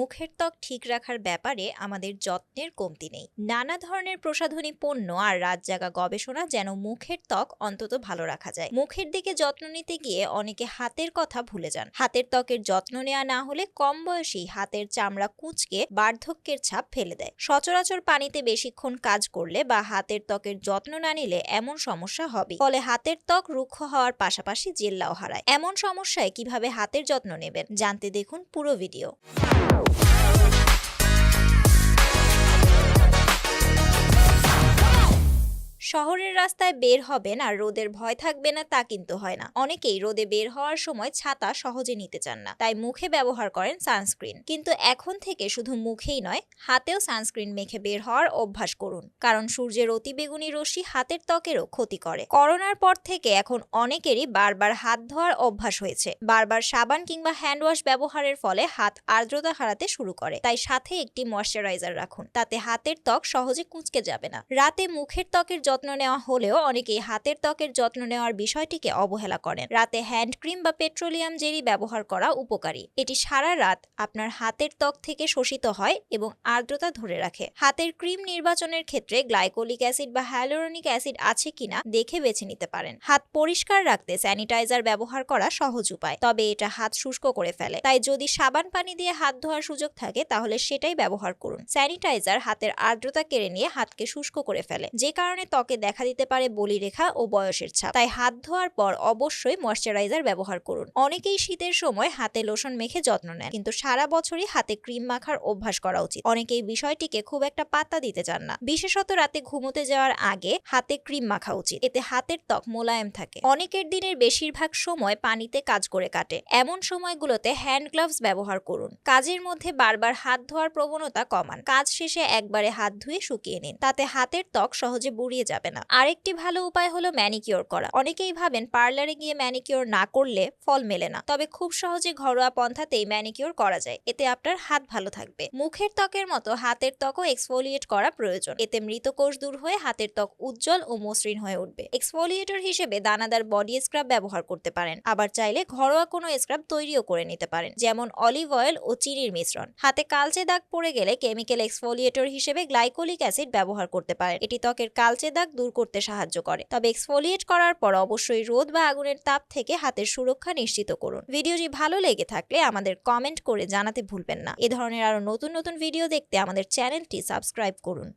মুখের ত্বক ঠিক রাখার ব্যাপারে আমাদের যত্নের কমতি নেই। নানা ধরনের প্রসাধনী পণ্য আর রাত জাগা গবেষণা যেন মুখের ত্বক অন্তত ভালো রাখা যায়। মুখের দিকে যত্ন নিতে গিয়ে অনেকে হাতের কথা ভুলে যান। হাতের ত্বকের যত্ন নেওয়া না হলে কম বয়সেই হাতের চামড়া কুঁচকে বার্ধক্যের ছাপ ফেলে দেয়। সচরাচর পানিতে বেশিক্ষণ কাজ করলে বা হাতের ত্বকের যত্ন না নিলে এমন সমস্যা হবে ফলে হাতের ত্বক রুক্ষ হওয়ার পাশাপাশি জেল্লাও হারায়। এমন সমস্যায় কীভাবে হাতের যত্ন নেবেন জানতে দেখুন পুরো ভিডিও। Yeah. শহরের রাস্তায় বের হবেন আর রোদের ভয় থাকবে না, তা কিন্তু হয় না। অনেকেই রোদে বের হওয়ার সময় ছাতা সহজে নিতে চান না, তাই মুখে ব্যবহার করেন সানস্ক্রিন। কিন্তু এখন থেকে শুধু মুখেই নয়, হাতেও সানস্ক্রিন মেখে বের হওয়ার অভ্যাস করুন, কারণ সূর্যের অতিবেগুনি রশ্মি হাতের ত্বকেরও ক্ষতি করে। করোনার পর থেকে এখন অনেকেরই বারবার হাত ধোয়ার অভ্যাস হয়েছে। বারবার সাবান কিংবা হ্যান্ড ওয়াশ ব্যবহারের ফলে হাত আর্দ্রতা হারাতে শুরু করে। তাই সাথে একটি ময়শ্চারাইজার রাখুন, তাতে হাতের ত্বক সহজে কুঁচকে যাবে না। রাতে মুখের ত্বকের যত্ন নেওয়া হলেও অনেকেই হাতের ত্বকের যত্ন নেওয়ার বিষয়টিকে অবহেলা করেন। রাতে হ্যান্ড ক্রিম বা পেট্রোলিয়াম জেলি ব্যবহার করা উপকারী। এটি সারা রাত আপনার হাতের ত্বক থেকে শোষিত হয় এবং আর্দ্রতা ধরে রাখে। হাতের ক্রিম নির্বাচনের ক্ষেত্রে গ্লাইকোলিক অ্যাসিড বা হ্যালোরনিক অ্যাসিড আছে কিনা দেখে বেছে নিতে পারেন। হাত পরিষ্কার রাখতে স্যানিটাইজার ব্যবহার করা সহজ উপায়, তবে এটা হাত শুষ্ক করে ফেলে। তাই যদি সাবান পানি দিয়ে হাত ধোয়ার সুযোগ থাকে, তাহলে সেটাই ব্যবহার করুন। স্যানিটাইজার হাতের আর্দ্রতা কেড়ে নিয়ে হাতকে শুষ্ক করে ফেলে, যে কারণে ত্বকে দেখা দিতে পারে বলিরেখা ও বয়সের ছাপ। তাই হাত ধোয়ার পর অবশ্যই ময়শ্চারাইজার ব্যবহার করুন। অনেকেই শীতের সময় হাতে লোশন মেখে যত্ন নেন, কিন্তু সারা বছরই হাতে ক্রিম মাখার অভ্যাস করা উচিত। অনেকেই বিষয়টিকে খুব একটা পাত্তা দিতে চান না। বিশেষত রাতে ঘুমোতে যাওয়ার আগে হাতে ক্রিম মাখা উচিত। এতে হাতের ত্বক মোলায়েম থাকে। অনেকের দিনের বেশিরভাগ সময় পানিতে কাজ করে কাটে। এমন সময়গুলোতে হ্যান্ড গ্লাভস ব্যবহার করুন। কাজের মধ্যে বারবার হাত ধোয়ার প্রবণতা কমান। কাজ শেষে একবারে হাত ধুয়ে শুকিয়ে নিন। তাতে হাতের ত্বক সহজে বুড়িয়ে যাবে। না। আরেকটি ভালো উপায় হলো ম্যানিকিওর করা। অনেকেই ভাবেন পার্লারে গিয়ে ম্যানিকিওর না করলে ফল মেলে না। তবে খুব সহজে ঘরোয়া পন্থাতেই ম্যানিকিওর করা যায়। এতে আপনার হাত ভালো থাকবে। মুখের ত্বকের মতো হাতের ত্বকও এক্সফোলিয়েট করা প্রয়োজন। এতে মৃত কোষ দূর হয়ে হাতের ত্বক উজ্জ্বল ও মসৃণ হয়ে উঠবে। এক্সফোলিয়েটর হিসেবে দানাদার বডি স্ক্রাব ব্যবহার করতে পারেন। আবার চাইলে ঘরোয়া কোনো স্ক্রাব তৈরিও করে নিতে পারেন, যেমন অলিভ অয়েল ও চিনির মিশ্রণ। হাতে কালচে দাগ পড়ে গেলে কেমিক্যাল এক্সফোলিয়েটর হিসেবে গ্লাইকোলিক অ্যাসিড ব্যবহার করতে পারেন। এটি ত্বকের কালচে দাগ দূর করতে সাহায্য করে। তবে এক্সফোলিয়েট করার পর অবশ্যই রোদ বা আগুনের তাপ থেকে হাতের সুরক্ষা নিশ্চিত করুন। ভিডিওটি ভালো লেগে থাকলে আমাদের কমেন্ট করে জানাতে ভুলবেন না। এ ধরনের আরও নতুন নতুন ভিডিও দেখতে আমাদের চ্যানেলটি সাবস্ক্রাইব করুন।